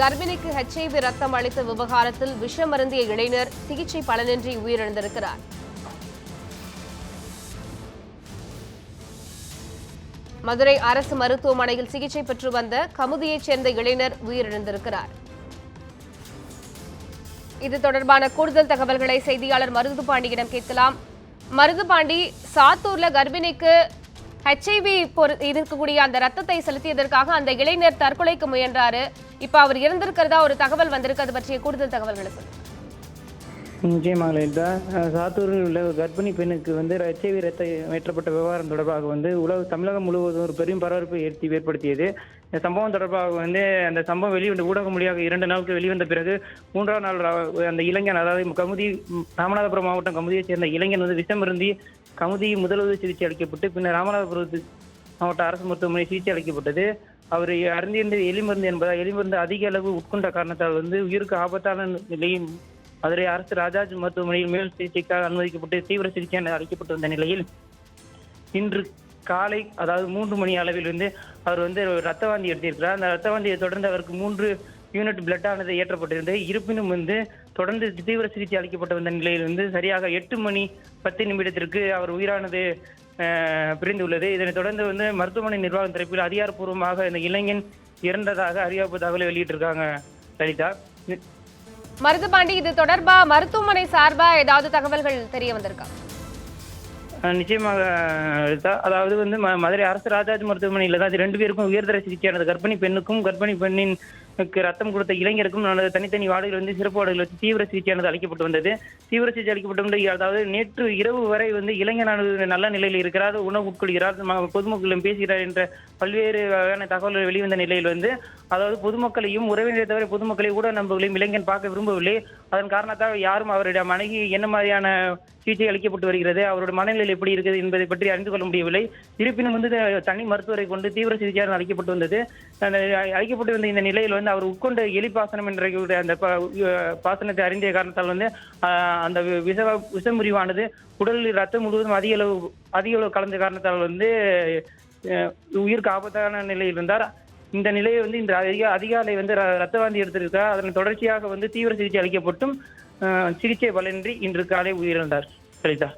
கர்ப்பிணிக்கு HIV ரத்தம் அளித்த விவகாரத்தில் விஷம் அருந்திய இளைஞர் சிகிச்சை பலனின்றி உயிரிழந்திருக்கிறார். மதுரை அரசு மருத்துவமனையில் சிகிச்சை பெற்று வந்த கமுதியைச் சேர்ந்த இளைஞர் உயிரிழந்திருக்கிறார். இது தொடர்பான கூடுதல் தகவல்களை செய்தியாளர் மருது பாண்டியிடம் கேட்கலாம். மருது பாண்டி சாத்தூர்ல கர்ப்பிணிக்கு ஹெச்ஐவி இருக்கக்கூடிய அந்த ரத்தத்தை செலுத்தியதற்காக அந்த இளைஞர் தற்கொலைக்கு முயன்றாரு. இப்ப அவர் இறந்திருக்கிறதா ஒரு தகவல் வந்திருக்கு. அது பற்றிய கூடுதல் தகவல்களை சொல்லுங்க. நிச்சயமாக லலிதா சாத்தூரில் உள்ள ஒரு கர்ப்பிணி பெண்ணுக்கு வந்து ஹெச்ஐவி ரத்த ஏற்றப்பட்ட விவகாரம் தொடர்பாக வந்து உலக தமிழகம் முழுவதும் ஒரு பெரும் பரபரப்பை ஏற்றி ஏற்படுத்தியது. இந்த சம்பவம் தொடர்பாக வந்து அந்த சம்பவம் வெளிவந்த ஊடகம் மொழியாக இரண்டு நாட்கள் வெளிவந்த பிறகு மூன்றாம் நாள் அந்த இளைஞன் அதாவது கமுதி ராமநாதபுரம் மாவட்டம் கமுதியைச் சேர்ந்த இளைஞன் வந்து விஷமருந்தி கமுதி முதலுதவி சிகிச்சை அளிக்கப்பட்டு பின்னர் ராமநாதபுரத்து மாவட்ட அரசு மருத்துவமனை சிகிச்சை அளிக்கப்பட்டது. அவர் அறிந்திருந்த எலிமருந்து என்பதால் எலிமருந்து அதிக அளவு உட்கொண்ட காரணத்தால் வந்து உயிருக்கு ஆபத்தான நிலையில் மதுரை அரசு ராஜாஜி மருத்துவமனையில் மேல் சிகிச்சைக்காக அனுமதிக்கப்பட்டு தீவிர சிகிச்சை அளிக்கப்பட்டு வந்த நிலையில் இன்று காலை அதாவது மூன்று மணி அளவில் வந்து அவர் வந்து ரத்த வாந்தி எடுத்திருக்கிறார். அந்த ரத்த வாந்தியை தொடர்ந்து அவருக்கு மூன்று யூனிட் பிளட் ஆனது ஏற்றப்பட்டிருந்தது இருப்பினும் வந்து தொடர்ந்து தீவிர சிகிச்சை அளிக்கப்பட்டு வந்த நிலையில் வந்து சரியாக எட்டு மணி பத்து நிமிடத்திற்கு அவர் உயிரானது பிரிந்துள்ளது. இதனைத் தொடர்ந்து வந்து மருத்துவமனை நிர்வாகம் தரப்பில் அதிகாரப்பூர்வமாக இந்த இளைஞன் இறந்ததாக அறிவிப்பு தகவலை வெளியிட்டிருக்காங்க லலிதா. மருது பாண்டி இது தொடர்பா மருத்துவமனை சார்பா ஏதாவது தகவல்கள் தெரிய வந்திருக்கா? நிச்சயமாக அதாவது வந்து மதுரை அரசு ராஜாஜி மருத்துவமனையில் தான் ரெண்டு பேருக்கும் உயர்தர சிகிச்சையானது. கர்ப்பிணி பெண்ணுக்கும் கர்ப்பிணி பெண்ணின் ரத்தம் கொடுத்த இளைஞருக்கும் நல்ல தனித்தனி வார்டுகள் வந்து சிறப்பு வார்டுகள் வச்சு தீவிர சிகிச்சையானது அளிக்கப்பட்டு வந்தது. தீவிர சிகிச்சை அளிக்கப்பட்டு அதாவது நேற்று இரவு வரை வந்து இளைஞரானது நல்ல நிலையில் இருக்கிறார் உணவு உட்கொள்கிறார் பொதுமக்களிடம் பேசுகிறார் என்ற பல்வேறு வகையான தகவல்கள் வெளிவந்த நிலையில் வந்து அதாவது பொதுமக்களையும் உறவினரை தவிர பொதுமக்களை ஊடக நண்பர்களையும் இளைஞன் பார்க்க விரும்பவில்லை. அதன் காரணத்தால் யாரும் அவரிடம் அணுகி என்ன மாதிரியான சிகிச்சை அளிக்கப்பட்டு வருகிறது. அவருடைய மனநிலை எப்படி இருக்குது என்பதை பற்றி அறிந்து கொள்ள முடியவில்லை. இருப்பினும் வந்து தனி மருத்துவரை கொண்டு தீவிர சிகிச்சையாக அளிக்கப்பட்டு வந்தது. அந்த அளிக்கப்பட்டு வந்த இந்த நிலையில் வந்து அவர் உட்கொண்ட எலிப்பாசனம் என்ற அந்த பாசனத்தை அறிந்த காரணத்தால் வந்து அந்த வி- விஷ விஷமுறிவானது உடலில் ரத்தம் முழுவதும் அதிக அளவு அதிக அளவு கலந்த காரணத்தால் வந்து உயிருக்கு ஆபத்தான நிலையில் இருந்தார். இந்த நிலையை வந்து இந்த அதிக அதிகாலை வந்து ரத்த வாந்தி எடுத்திருக்கிறார். அதன் தொடர்ச்சியாக வந்து தீவிர சிகிச்சை அளிக்கப்பட்டும் சிகிச்சை பலனின்றி இன்று காலை உயிரிழந்தார் சரிதா